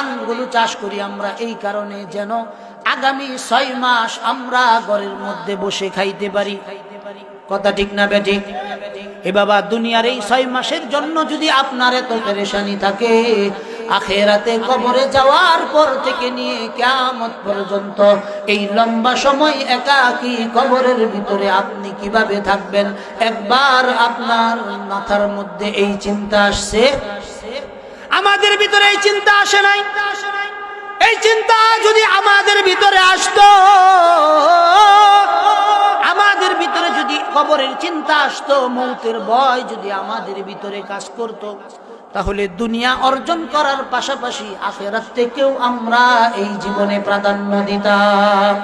ধানগুলো চাষ করি আমরা এই কারণে যেন আগামী ছয় মাস আমরা ঘরের মধ্যে বসে খাইতে পারি। কথা ঠিক না বেটি এ বাবা, দুনিয়ার এই ছয় মাসের জন্য যদি আপনার এত পেরেশানি থাকে, আখেরাতে কবরে যাওয়ার পর থেকে নিয়ে কেমন পর্যন্ত এই লম্বা সময় একাকী কবরের ভিতরে আপনি কীভাবে থাকবেন? একবার আপনার মাথার মধ্যে এই চিন্তা আসছে আমাদের ভিতরে এই চিন্তা আসে নাই। এই চিন্তা যদি আমাদের ভিতরে আসতো, আমাদের ভিতরে যদি কবরের চিন্তা আসতো, মৌতের ভয় যদি আমাদের ভিতরে কাজ করত, তাহলে দুনিয়া অর্জন করার পাশাপাশি আখেরাত থেকেও আমরা এই জীবনে প্রাধান্য দিতাম।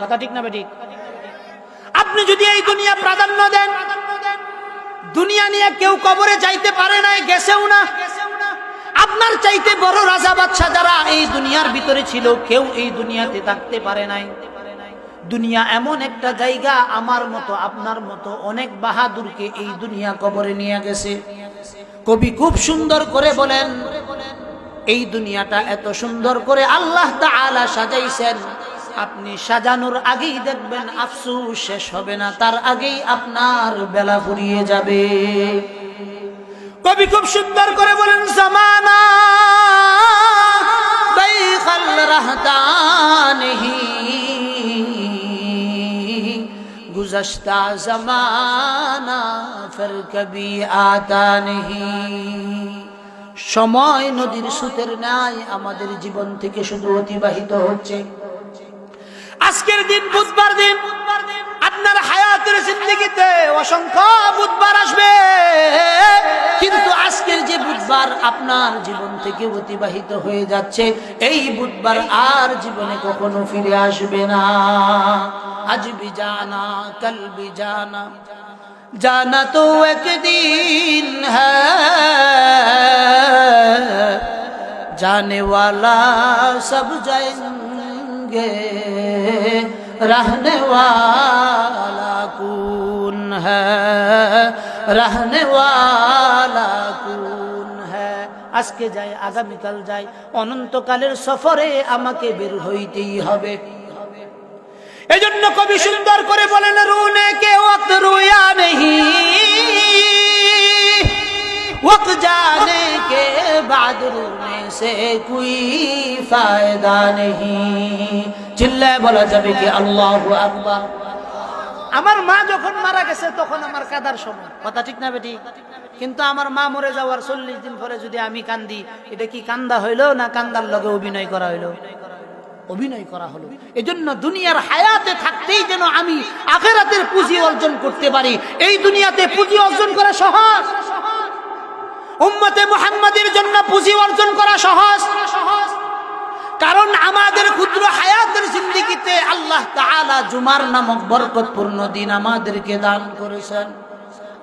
কথা ঠিক না বেঠিক আপনি যদি এই দুনিয়া প্রাধান্য দেন, দুনিয়া নিয়ে কেউ কবরে যাইতে পারে নাই, গেছেও না। আপনার চাইতে বড় রাজা বাদশাহ যারা এই দুনিয়ার ভিতরে ছিল, কেউ এই দুনিয়াতে থাকতে পারে নাই। দুনিয়া এমন একটা জায়গা, আমার মতো, আপনার মতো অনেক বাহাদুরকে এই দুনিয়া কবরে নিয়ে গেছে। কবি খুব সুন্দর করে বলেন, এই দুনিয়াটা এত সুন্দর করে আল্লাহ তাআলা সাজাইছেন। আপনি সাজানোর আগেই দেখবেন, আফসুস শেষ হবে না, তার আগেই আপনার বেলা ফুরিয়ে যাবে। কবি খুব সুন্দর করে বলেন, জামানা বাইখাল রাহতানহি গুজশতা কবি আতা সময় নদীর সুতের ন্যায় আমাদের জীবন থেকে শুধু অতিবাহিত হচ্ছে। আজকের দিন, বুধবার দিন, আপনার হায়াতের জিন্দগিতে অসংখ্য বুধবার আসবে। বুধবার আপনার জীবন থেকে অতিবাহিত হয়ে যাচ্ছে এই বুধবার আর জীবনে কখনো ফিরে আসবে না আজ বি জানা কল বি জানা জানা তো একদিন হ্যাঁ जाने वाला सब जाएंगे रहने वाला कौन है रहने वाला कौन है আজকে যাই আগামীকাল যাই অনন্তকালের সফরে আমাকে বের হইতেই হবে। এজন্য কবি সুন্দর করে বলেন, রুনে কে ওয়াক্ত রুয়া নেহি। ওয়াক্ত জানে কে বাদ রুনে সে কুই ফায়দা নেহি। চিল্লায় বলা যাবে কি, আল্লাহ আকবার। আমার মা যখন মারা গেছে, তখন আমার কাদার সময়। কথা ঠিক না বেটি? কিন্তু আমার মা মরে যাওয়ার চল্লিশ দিন পরে যদি আমি কান্দি, এটা কি কান্দা হইল না কান্দার লগে অভিনয় করা হইল? অভিনয় করা হলো। এজন্য দুনিয়ার হায়াতে থাকতেই যেন আমি আখেরাতের পুঁজি অর্জন করতে পারি। এই দুনিয়াতে পুঁজি অর্জন করা সহজ। উম্মতে মুহাম্মাদের জন্য পুঁজি অর্জন করা সহজ। সহজ কারণ আমাদের ক্ষুদ্র হায়াতের জিন্দিগিতে আল্লাহ তাআলা জুমার নামক বরকতপূর্ণ দিন আমাদেরকে দান করেছেন।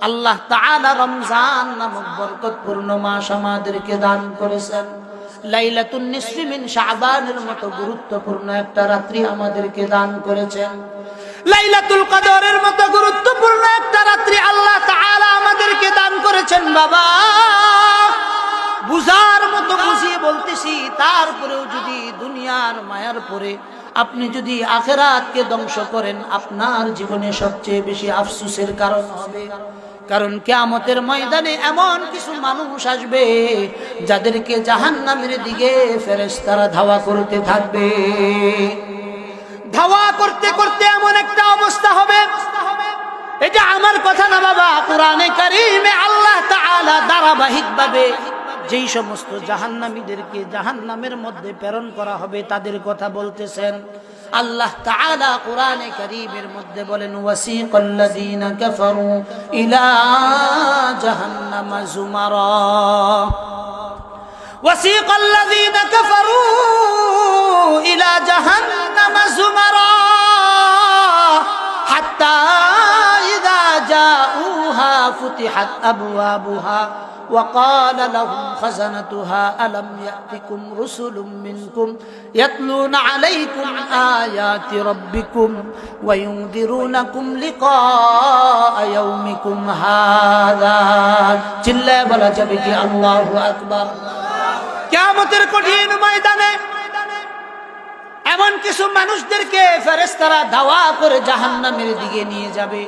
আল্লাহ তাআলা রমজান নামক বরকতপূর্ণ মাস আমাদেরকে দান করেছেন। মতো গুরুত্বপূর্ণ একটা রাত্রি আমাদেরকে দান করেছেন। লাইলাতুল মতো গুরুত্বপূর্ণ একটা রাত্রি আল্লাহ আমাদেরকে দান করেছেন, বাবা। বুঝার মতো বুঝিয়ে বলতেছি, তারপরেও যদি দুনিয়ার মায়ার পরে আপনি যদি আখেরাতকে ধ্বংস করেন, আপনার জীবনে সবচেয়ে বেশি আফসুসের কারণ হবে। কারণ কেয়ামতের ময়দানে এমন কিছু মানুষ আসবে, যাদেরকে জাহান্নামের দিকে ফেরেশতারা ধাওয়া করতে থাকবে। ধাওয়া করতে করতে এমন একটা অবস্থা হবে। এটা আমার কথা না বাবা, কোরআনে কারিমে আল্লাহ তাআলা ধারাবাহিক ভাবে যেই সমস্ত জাহান্নামীদেরকে জাহান্নামের মধ্যে প্রেরণ করা হবে তাদের কথা বলতেছেন। আল্লাহ তাআলা কোরআনে কারীমের মধ্যে বলেন, ওয়াসিকাল্লাযীনা কাফারু ইলা জাহান্নাম যুমারা ওয়াসিকাল্লাযীনা কাফারু ইলা জাহান্নাম যুমারা হাত্তা فتحت أبوابها وقال لهم خزنتها ألم يأتكم رسل منكم يتلون عليكم آيات ربكم وينذرونكم لقاء يومكم هذا جل بلا جبك الله أكبر কেমতের কঠিন ময়দানে মানুষদেরকে ফেরেস্তারা দাওয়া করে জাহান্নামের দিকে নিয়ে যাবে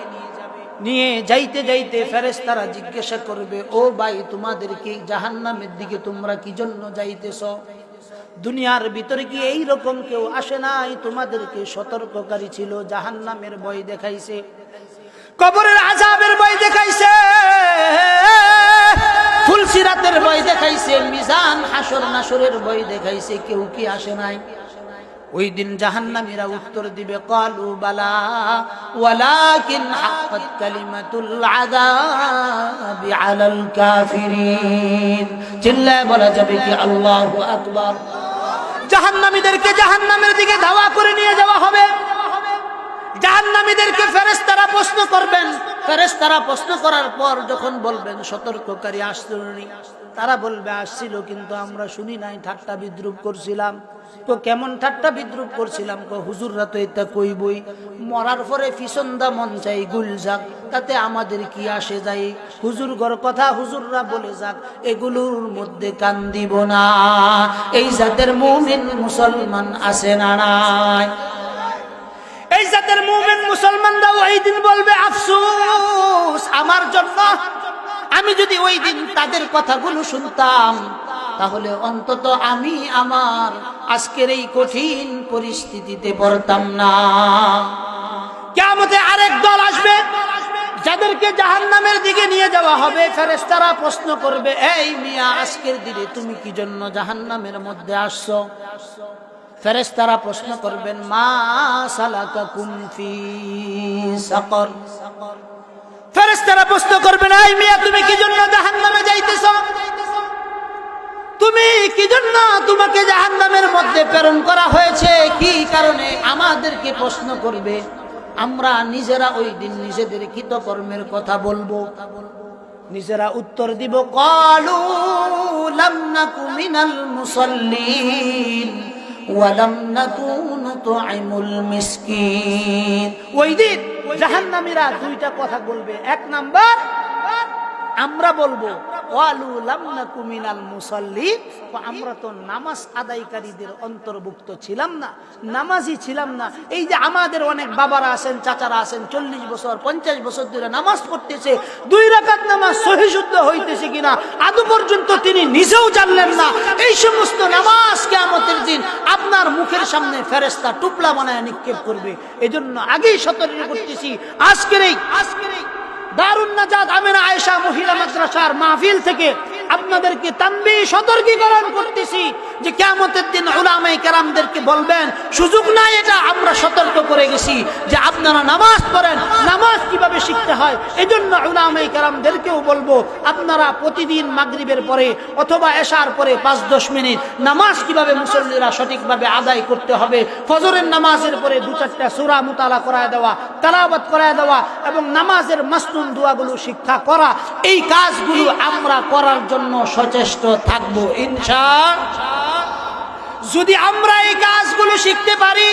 নিয়ে যাইতে যাইতে ফেরেস্তারা জিজ্ঞাসা করবে, ও ভাই, তোমাদেরকে জাহান্নামের দিকে তোমরা কি জন্য যাইতেছ? দুনিয়ার ভিতরে কি এই রকম কেউ আসে নাই? তোমাদেরকে সতর্ককারী ছিল, জাহান্নামের ভয় দেখাইছে, কবরের আজাবের ভয় দেখাইছে, ফুলসিরাতের ভয় দেখাইছে, মিজান হাসর নাসরের ভয় দেখাইছে, কেউ কি আসে নাই? ওই দিন জাহান্নামীরা উত্তর দিবে, কালু বালা, ওয়ালাকিন চিল্লায় বলা যাবে কি, আল্লাহু আকবার। জাহান্নামীদেরকে জাহান্নামের দিকে ধাওয়া করে নিয়ে যাওয়া হবে। জাহান্নামীদেরকে ফেরেশতারা প্রশ্ন করবেন। ফেরেশতারা প্রশ্ন করার পর যখন বলবেন, সতর্ককারী আসছিলনি তারা বলবে, আসছিল কিন্তু আমরা শুনি নাই, ঠাট্টা বিদ্রুপ করছিলাম। তো কেমন ঠাট্টা বিদ্রুপ করছিলাম? কো, হুজুররা তো এটা কইবই। মরার পরে ফিসন্দা মন চাই গুল যাক, তাতে আমাদের কি আসে যাই? হুজুর গর কথা হুজুররা বলে যাক, এগুলোর মধ্যে কান দিব না। এই জাতের মুমিন মুসলমান আছে না নাই? এই জাতের মুমিন মুসলমানরাও ওই দিন বলবে, আফসোস, আমার জন্য আমি যদি ওই দিন তাদের কথাগুলো শুনতাম, তাহলে অন্তত আমি আমার আজকের এই কঠিন পরিস্থিতিতে পড়তাম না। কেমতে আরেক দল আসবে, যাদেরকে জাহান্নামের দিকে নিয়ে যাওয়া হবে। ফেরেস্তারা প্রশ্ন করবে, এই মিয়া, আজকের দিনে তুমি কি জন্য জাহান্নামের মধ্যে আসছো? ফেরেশতারা প্রশ্ন করবেন, মা সালাকা কুমফি সাকর। ফেরেশতারা প্রশ্ন করবেন এই মিয়া, তুমি কি জন্য জাহান্নামে যাইতেছ? তুমি কি জন্য তোমাকে জাহান্নামের মধ্যে প্রেরণ করা হয়েছে? কি কারণে আমাদেরকে প্রশ্ন করবে? আমরা নিজেরা ওই দিন নিজেদের কৃতকর্মের কথা বলব। নিজেরা উত্তর দিব। কালু লাম নাকু মিনাল মুসাল্লিন। ওয়ালাম নাকুন নুতআইমুল মিসকিন। ওই দিন জাহান্নামীরা দুইটা কথা বলবে। এক নাম্বার আমরা বলব আমরা তো নামাজ আদায়কারীদের অন্তর্ভুক্ত ছিলাম না, নামাজই ছিলাম না। এই যে আমাদের অনেক বাবারা আছেন, চাচারা আছেন, চল্লিশ বছর, পঞ্চাশ বছর ধরে নামাজ পড়তেছে, দুই রাকাত নামাজ সহিশুদ্ধ হইতেছে কিনা, আদৌ পর্যন্ত তিনি নিজেও জানলেন না। এই সমস্ত নামাজ কেমতের দিন আপনার মুখের সামনে ফেরেস্তা টুপলা বানায় নিক্ষেপ করবে। এজন্য আগেই সতর্ক করতেছি আজকের এই আজকের এই আপনারা বলব, আপনারা প্রতিদিন মাগরিবের পরে অথবা এশার পরে পাঁচ দশ মিনিট নামাজ কীভাবে মুসল্লিরা সঠিকভাবে আদায় করতে হবে? ফজরের নামাজের পরে দু চারটা সুরা মুতালা করায় দেওয়া তালাবাত করায় দেওয়া এবং নামাজের মাসনুন দোয়াগুলো শিক্ষা করা, এই কাজগুলো আমরা করার জন্য সচেষ্ট থাকব, ইনশা যদি আমরা এই কাজগুলো শিখতে পারি,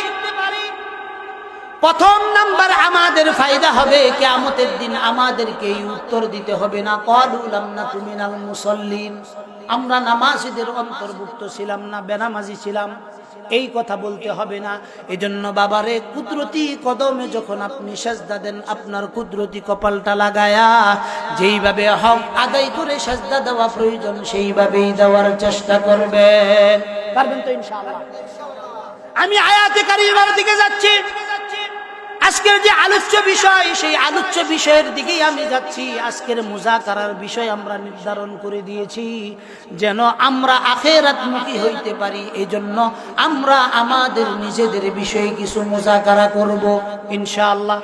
প্রথম নাম্বার আমাদের ফায়দা হবে, কেয়ামতের দিন আমাদেরকে এই উত্তর দিতে হবে না কলুলাম না তুমি নাল মুসল্লিন। আমরা নামাজিদের অন্তর্ভুক্ত ছিলাম না, বেনামাজি ছিলাম। এই কথা বলতে হবে না। এজন্য বাবারে, কুদরতি কদমে যখন আপনি সেজদা দেন, আপনার কুদরতি কপালটা লাগায়া, যেইভাবে হক আদায় করে সেজদা দেওয়া প্রয়োজন, সেইভাবেই দেওয়ার চেষ্টা করবেন। পারবেন তো ইনশাআল্লাহ? আমি আয়াতে কারিমার দিকে যাচ্ছি। আজকের যে আলোচ্য বিষয়, সেই আলোচ্য বিষয়ের দিকেই আমি যাচ্ছি। আজকের মুজাকারার বিষয় আমরা নির্ধারণ করে দিয়েছি, যেন আমরা আখেরাতমুখী হইতে পারি। এই জন্য আমরা আমাদের নিজেদের বিষয়ে কিছু মুজাকারা করব। ইনশাআল্লাহ।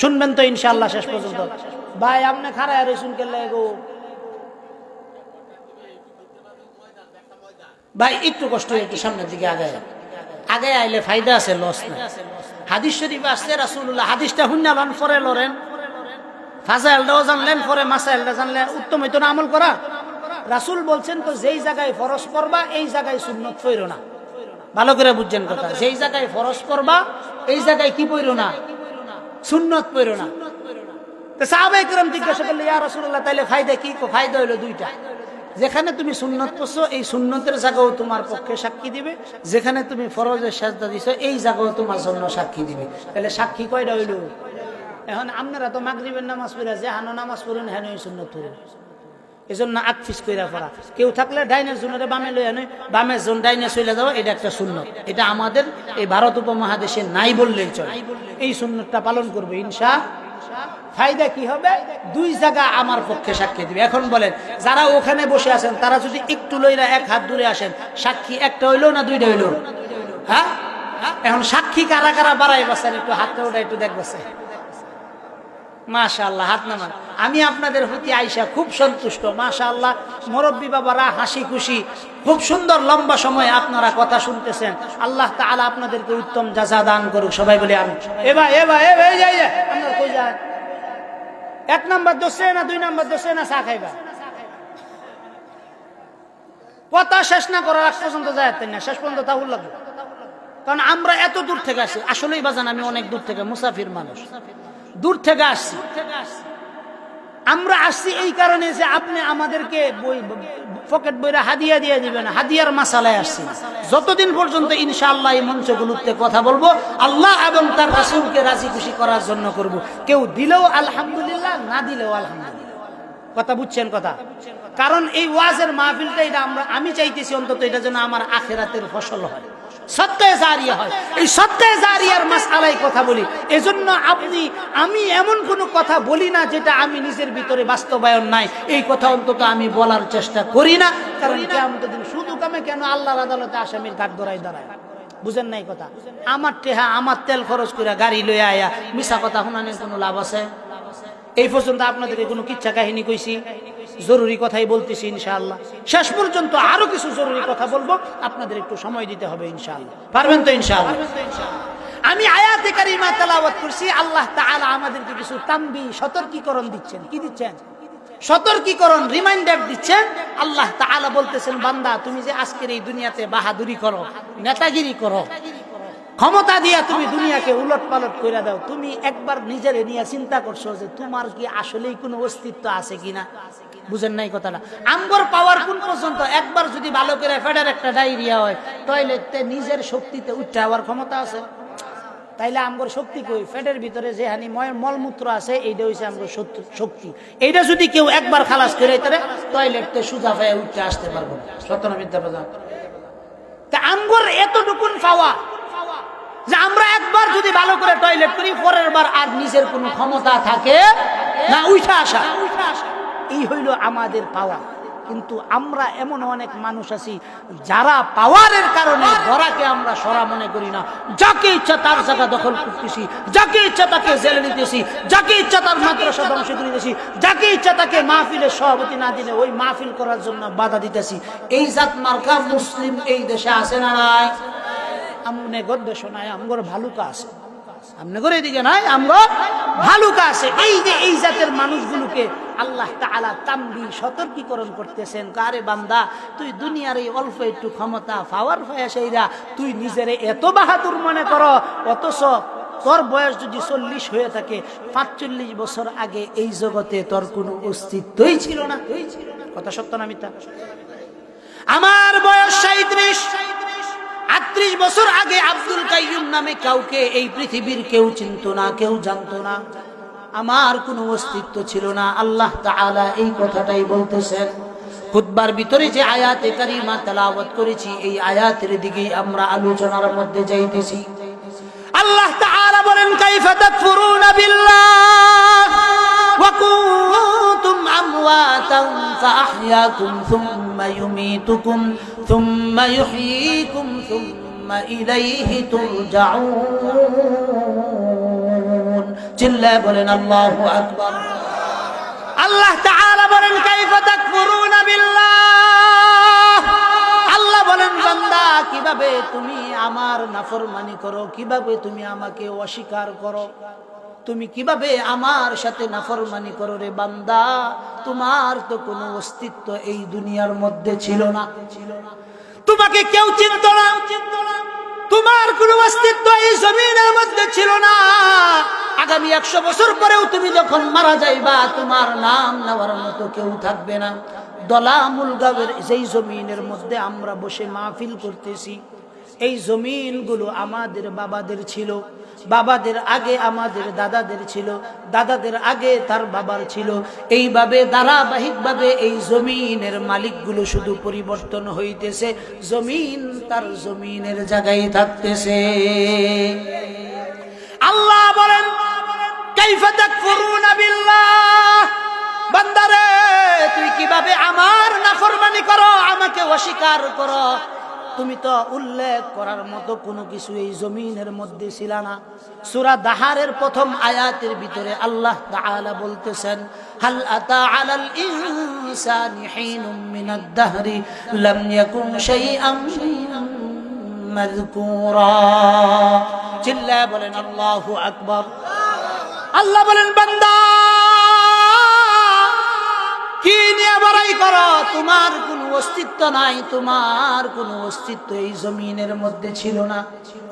শুনবেন তো ইনশাআল্লাহ শেষ পর্যন্ত। ভাই, আপনি খারায় রসুন কেলে গো? ভাই, একটু কষ্ট একটু সামনের দিকে আগে আগে আইলে ফায়দা আছে, লস না হাদিস শরীফ আসছে রাসুল্লাহ হাদিসটা হুন্নাবান পরে লড়েন। ফাজাইলটাও জানলেন, পরে মাসাইলটা জানলেন উত্তম হইত না আমল করা। রাসুল বলছেন তো, যেই জায়গায় ফরস করবা এই জায়গায় সুন্নত ফইর না। ভালো করে বুঝছেন কথা, যেই জায়গায় ফরস করবা এই জায়গায় কি পইর না? সুন্নত পইর না। তো সাহাবাই করম জিজ্ঞাসা করলে ইয়া রাসুল্লাহ তাইলে ফায়দা কি, ফায়দা হইল দুইটা। যেখানে তুমি সুন্নত পড়ছো এই সুন্নতের জায়গাও তোমার পক্ষে সাক্ষী দিবে। যেখানে তুমি ফরজের সাজদা দিছো, এই জায়গাও তোমার জন্য সাক্ষী দিবে। তাহলে সাক্ষী কয়টা হইল? এখন আপনারা তো মাগরিবের নামাজ পড়ে, যে হানো নামাজ পড়ুন হেন এই সুন্নত পড়ুন এই জন্য আগ ফিস কইরা পড়া। কেউ থাকলে ডাইনের জোনরে বামে লই আনে বামের জোন ডাইনে চলে যাওয়া এটা একটা সুন্নত। এটা আমাদের এই ভারত উপমহাদেশে নাই বললেই চলে। এই সুন্নতটা পালন করবে ইনশা ফায়দা কি হবে? দুই জায়গা আমার পক্ষে সাক্ষী দিবে। এখন বলেন, যারা ওখানে বসে আছেন, তারা যদি একটু লইরা এক হাত দূরে আসেন, সাক্ষী একটা হইল না দুইটা হইল? হ্যাঁ? এখন সাক্ষী কারা কারা বাড়াই বাসেন, একটু হাতটা ওটা একটু মাশাআল্লাহ, হাত নামান। আমি আপনাদের প্রতি আইসা খুব সন্তুষ্ট। মাশাআল্লাহ, মুরব্বী বাবারা হাসি খুশি। খুব সুন্দর লম্বা সময় আপনারা কথা শুনতেছেন। আল্লাহ তাআলা আপনাদেরকে উত্তম জাযা দান করুক, সবাই বলে আমি এবা এবা এ এই যাই আপনার কই যায় এক নাম্বার দোষে না, দুই নাম্বার দোষে না চা খাইবা? কথা শেষ না করার আগ পর্যন্ত যায় না, শেষ পর্যন্ত তাহুল লাগবে কারণ আমরা এত দূর থেকে আসি, আসলেই বাজান আমি অনেক দূর থেকে মুসাফির মানুষ। দূর থেকে আসছি। আমরা আসছি এই কারণে যে আপনি আমাদেরকে বই পকেট বইরা হাদিয়া দিয়ে দিবেন, হাদিয়ার মাসালায় আসছি যতদিন পর্যন্ত ইনশাআল্লাহ এই মঞ্চগুলোতে কথা বলব, আল্লাহ এবং তার রাসুলকে রাজি খুশি করার জন্য করব। কেউ দিলেও আলহামদুলিল্লাহ, না দিলেও আলহামদুলিল্লাহ। কথা বুঝছেন কথা? কারণ এই ওয়াজের মাহফিলটা এটা আমরা আমি চাইতেছি অন্তত এটা যেন আমার আখেরাতের ফসল হয়। হয়। এই কথা বলি। আপনি, আমি এমন কোনো কথা বলি না যেটা আমি নিজের ভিতরে বাস্তবায়ন নাই। এই কথা অন্তত আমি বলার চেষ্টা করি না। কারণ শুধু কেন আল্লাহর আদালতে আসামির বুঝেন নাই কথা? আমার টেহা, আমার তেল খরচ করে গাড়ি লইয়া আয়া মিশা কথা শোনানোর কোনো লাভ আছে? এই পর্যন্ত আপনাদেরকে কোনো কিচ্ছা কাহিনী কইছি? জরুরি কথাই বলতেছি ইনশাআল্লাহ। শেষ পর্যন্ত আরও কিছু জরুরি কথা বলব, আপনাদের একটু সময় দিতে হবে ইনশাআল্লাহ। পারবেন তো ইনশাআল্লাহ? আমি আয়াতে কারিমা তেলাওয়াত করছি, আল্লাহ তাআলা আমাদেরকে কিছু তাম্বি, সতর্কীকরণ দিচ্ছেন। কি দিচ্ছেন? সতর্কীকরণ, রিমাইন্ডার দিচ্ছেন। আল্লাহ তাআলা বলতেছেন, বান্দা, তুমি যে আজকের এই দুনিয়াতে বাহাদুরি করো, নেতাগিরি করো, ক্ষমতা দিয়া তুমি দুনিয়াকে উলট পালট করে দাও। তুমি একবার নিজের নিয়ে চিন্তা করছ যে তোমার কি আসলেই কোনো অস্তিত্ব আছে কিনা? বুঝেন নাই কথাটা। আমগর পাওয়ার কোন পর্যন্ত? একবার যদি ভালো করে ফেডার একটা ডায়রিয়া হয়, টয়লেটে নিজের শক্তিতে উঠতে হওয়ার ক্ষমতা আছে। তাইলে আমগর শক্তি কই? ফেটের ভিতরে যে হানি মলমূত্র আছে, এইটা হইছে আমগর শক্তি। এইটা যদি কেউ একবার খালাস করে, তাহলে টয়লেটতে সুজা পায়ে উঠতে আসতে পারব। না। সত্যনা বিদ্যা প্রধান তা আমগর এতটুকুন পাওয়া যে আমরা একবার যদি ভালো করে টয়লেট করি, পরের বার আর নিজের কোনো ক্ষমতা থাকে না, উঠা আসা। এই হইল আমাদের পাওয়া কিন্তু আমরা এমন অনেক মানুষ আছি, যারা পাওয়ারের কারণে ধরাকে আমরা সরা মনে করি না। যাকে ইচ্ছা তার জায়গা দখল করতেছি, যাকে ইচ্ছা তাকে জেলে নিতেছি, যাকে ইচ্ছা তার মাদ্রাসা ধ্বংস করে দিতেছি, যাকে ইচ্ছা তাকে মাহফিলের সভাপতি না দিলে ওই মাহফিল করার জন্য বাধা দিতেছি। এই জাত মার্কা মুসলিম এই দেশে আছে না নাই? আমনে গদ্য শোনায় ভালুকা আছে। আমনে করে এদিকে নাই, আমগো ভালুকা আছে। এই যে এই জাতের মানুষগুলোকে আল্লাহ তাআলা তাম্বি সতর্কীকরণ করতেছেন। কারে বান্দা, তুই দুনিয়ার এই অল্প একটু ক্ষমতা, পাওয়ার পায়া সেইরা তুই নিজেরে এত বাহাদুর মনে করো, অথচ তোর বয়স যদি চল্লিশ হয়ে থাকে, পাঁচচল্লিশ বছর আগে এই জগতে তোর কোনো অস্তিত্বই ছিল না। কথা সত্য না মিথ্যা? আমার বয়স সাঁত্রিশ আটত্রিশ বছর আগে আব্দুল কাইয়ুম নামে কাউকে এই পৃথিবীর কেউ চিনত না, কেউ জানতো না। আমার কোনো অস্তিত্ব ছিল না। আল্লাহ তাআলা এই কথাটাই বলতেছেন। খুতবার ভিতরে যে আয়াতে কারিমা তেলাওয়াত করেছি, এই আয়াতের দিকে আমরা আলোচনার মধ্যে যাইতেছি। আল্লাহ বলেন ফাআহইয়াকুম থুম্মা ইউমীতুকুম থুম্মা ইউহয়ীকুম থুম্মা ইলাইহি তুরজাউন চিল্লায় বলেন, আল্লাহু আকবার। আল্লাহ তাআলা বলেন, কাইফা তাকফুরুনা বিল্লাহ? আল্লাহ বলেন, বান্দা, কীভাবে তুমি আমার নাফরমানি করো? কীভাবে তুমি আমাকে অস্বীকার করো? তুমি কীভাবে আমার সাথে নাফরমানি করো রে বান্দা? তোমার তো কোনো অস্তিত্ব এই দুনিয়ার মধ্যে ছিল না। ছিল না তোমাকে কেউ চিনত না। তোমার কোনো অস্তিত্ব এই জমিনের মধ্যে ছিল না। আগামী একশো বছর পরেও তুমি যখন মারা যাইবা, তোমার নাম নেওয়ার মতো কেউ থাকবে না। দলামুল গাবের যেই জমিনের মধ্যে আমরা বসে মাহফিল করতেছি, এই জমিনগুলো আমাদের বাবাদের ছিল। বাবাদের আগে আমাদের দাদাদের ছিল, দাদাদের আগে তার বাবার ছিল। এইভাবে ধারাবাহিকভাবে এই জমিনের মালিকগুলো শুধু পরিবর্তন হইতেছে, জমিন তার জমিনের জায়গায় থাকতেছে। আল্লাহ বলেন বান্দারে তুই কীভাবে আমার নাফরমানি করো, আমাকে অস্বীকার করো। তুমি তো উল্লেখ করার মতো কোনো কিছু এই জমিনের মধ্যে ছিল না। সূরা দাহারের প্রথম আয়াতের ভিতরে আল্লাহ তাআলা বলতেছেন, হাল আতা আলাল ইনসানি হিনুম মিনাদ দাহরি, লাম ইয়াকুন শাইআম মাযকুরা। চিল্লায় বলেন, আল্লাহু আকবার। আল্লাহ বলেন, বান্দা, কি নিয়ে বড়াই করো? তোমার কোনো অস্তিত্ব নাই, তোমার কোনো অস্তিত্ব এই জমিনের মধ্যে ছিল না।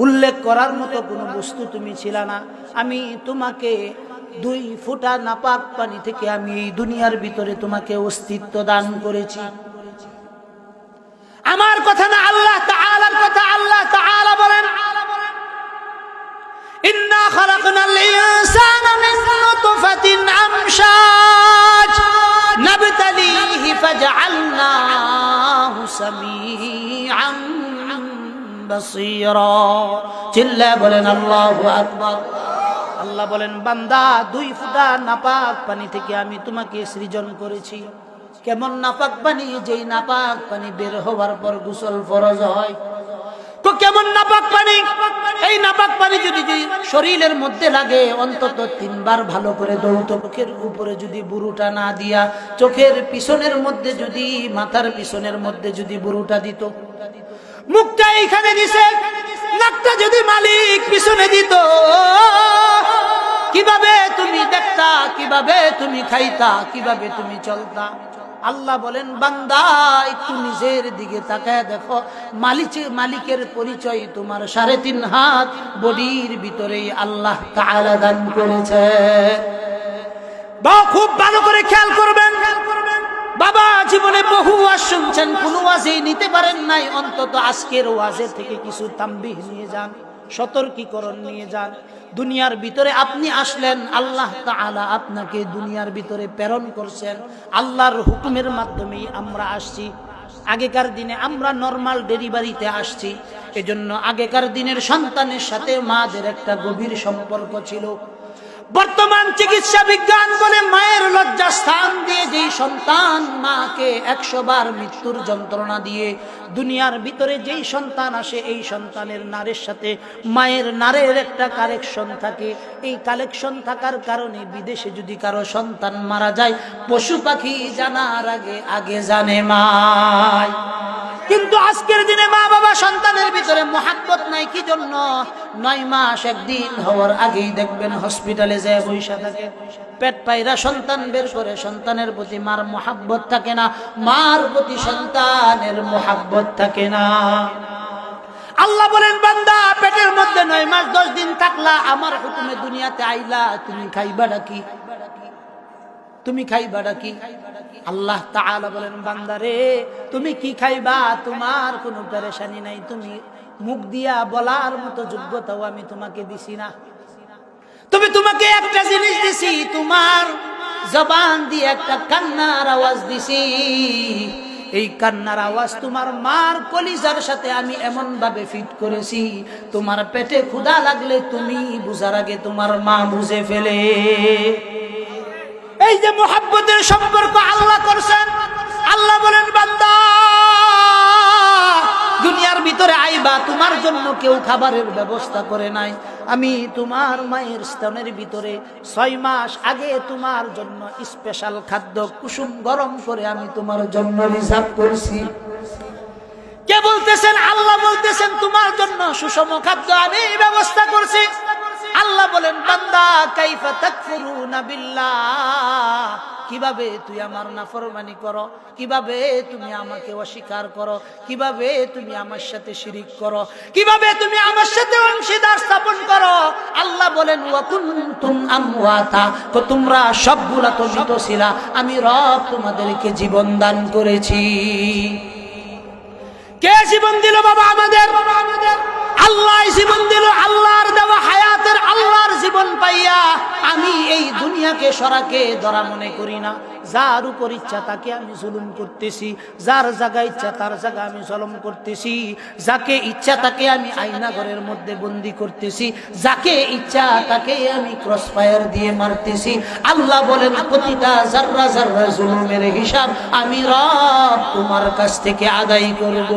উল্লেখ করার মতো কোনো বস্তু তুমি ছিল না। আমি তোমাকে দুই ফুটা নাপাক পানি থেকে আমি এই দুনিয়ার ভিতরে তোমাকে অস্তিত্ব দান করেছি। আমার কথা না আল্লাহ তাআলার কথা, আল্লাহ তাআলা বলেন, ইন্না খলাকনাল ইনসানা মিন নুতফাতিন আমশা। سميعا بصيرا চিল্লা বলেন আল্লাহু আকবার আল্লাহ বলেন বান্দা দুই ফুটা নাপাক পানি থেকে আমি তোমাকে সৃজন করেছি কেমন নাপাক পানি যেই নাপাক পানি বের হওয়ার পর গোসল ফরজ হয় তো কেমন নাপাক পানি? এই নাপাক পানি যদি শরীরের মধ্যে লাগে, অন্তত তিনবার ভালো করে দৌড়ত চোখের উপরে যদি বুড়ুটা না দিয়া, চোখের পিছনের মধ্যে যদি, মাথার পিছনের মধ্যে যদি বুড়ুটা দিত। মুখটা এইখানে দিছে, নাকটা যদি মালিক পিছনে দিত। কীভাবে তুমি দেখতা, কীভাবে তুমি খাইতা, কীভাবে তুমি চলতা? আল্লাহ বলেন, বান্দা, একটু নিজের দিকে তাকায় দেখো। মালিক মালিকের পরিচয় তোমার সাড়ে তিন হাত, বডির ভিতরেই আল্লাহ তাআলা দান করেছে। খুব ভালো করে খেয়াল করবেন। বাবা, জীবনে বহু ওয়াজ শুনছেন, কোনো ওয়াজেই নিতে পারেন নাই। অন্তত আজকের ওয়াজের থেকে কিছু তাম্বিহ নিয়ে যান। সতর্কীকরণ নিয়ে যান। দুনিয়ার ভিতরে আপনি আসলেন, আল্লাহ তালা আপনাকে দুনিয়ার ভিতরে প্রেরণ করছেন। আল্লাহর হুকুমের মাধ্যমেই আমরা আসছি। আগেকার দিনে আমরা নর্মাল ডেলিভারিতে আসছি। এজন্য আগেকার দিনের সন্তানের সাথে মাদের একটা গভীর সম্পর্ক ছিল। বর্তমান চিকিৎসা বিজ্ঞান বলে মায়ের লজ্জা স্থান দিয়ে যেই সন্তান মাকে একশো বার মৃত্যুর যন্ত্রণা দিয়ে দুনিয়ার ভিতরে যেই সন্তান আসে, এই সন্তানের নারের সাথে মায়ের নারের একটা কালেকশন থাকে। এই কালেকশন থাকার কারণে বিদেশে যদি কারও সন্তান মারা যায়, পশু পাখি জানার আগে আগে জানে মায়। কিন্তু আজকের দিনে মা বাবা সন্তানের ভিতরে মহাব্বত নাই, কি জন্য? নয় মাস একদিন হওয়ার আগেই দেখবেন হসপিটালে যায় বৈশা থাকে, পেট পাইরা সন্তান বের করে, সন্তানের প্রতি মার মহাব্বত থাকে না, মার প্রতি সন্তানের মহাব্বত থাকে না। আল্লাহ বলেন, বান্দা, পেটের মধ্যে নয় মাস দশ দিন থাকলা, আমার হুকুমে দুনিয়াতে আইলা, তুমি খাইবা ডাকি তুমি খাইবা ডাকি আল্লাহ তাআলা বলেন বান্দারে তুমি কি খাইবা? তোমার কোনো পেরেশানি নাই। তুমি মুখ দিয়া বলার মতো যোগ্যতাও আমি তোমাকে দিছি না। তবে তোমাকে একটা জিনিস দিছি, তোমার জবান দিয়ে একটা কান্নার আওয়াজ দিছি। এই কান্নার আওয়াজ তোমার মার কলিজার সাথে আমি এমন ভাবে ফিট করেছি। তোমার পেটে ক্ষুধা লাগলে তুমি বুঝার আগে তোমার মা বুঝে ফেলে। এই যে মোহাব্বতের সম্পর্ক আল্লাহ করছেন, আল্লাহ বলেন, বান্দা, দুনিয়ার ভিতরে আইবা, তোমার জন্য কেউ খাবারের ব্যবস্থা করে নাই। আমি তোমার মায়ের স্তনের ভিতরে ছয় মাস আগে তোমার জন্য স্পেশাল খাদ্য কুসুম গরম করে আমি তোমার জন্য রিজার্ভ করছি। কে বলতেছেন? আল্লাহ বলতেছেন, তোমার জন্য সুষম খাদ্য আমি ব্যবস্থা করছি। আল্লাহ বলেন, বান্দা, কাইফা তাকফুরুনা বিল্লাহ। কীভাবে তুই আমার নাফরমানি করো? কীভাবে তুমি আমাকে অস্বীকার করো? কীভাবে তুমি আমার সাথে শিরিক করো? কীভাবে তুমি আমার সাথে অংশীদার স্থাপন করো? আল্লাহ বলেন ওয়াকুনতুম আমওয়াতা। তো তোমরা সবগুলা তো মৃত ছিলা। আমি রব তোমাদেরকে জীবন দান করেছি। কে জীবন দিল বাবা আমাদের? আল্লাহ জীবন দিল আল্লাহর দেওয়া হায়াতের আল্লাহর জীবন পাইয়া আমি এই দুনিয়াকে সরাকে ধরা মনে করি না। যার উপর ইচ্ছা তাকে আমি জুলুম করতেছি, যার জায়গা ইচ্ছা তার জায়গা আমি জলম করতেছি, যাকে ইচ্ছা তাকে আমি আয়নাঘরের মধ্যে বন্দি করতেছি, যাকে ইচ্ছা তাকে আমি ক্রস ফায়ার দিয়ে মারতেছি। আল্লাহ বলেন, প্রতিটা জাররা জাররা জুলুমের হিসাব আমি রব তোমার কাছ থেকে আদায় করব।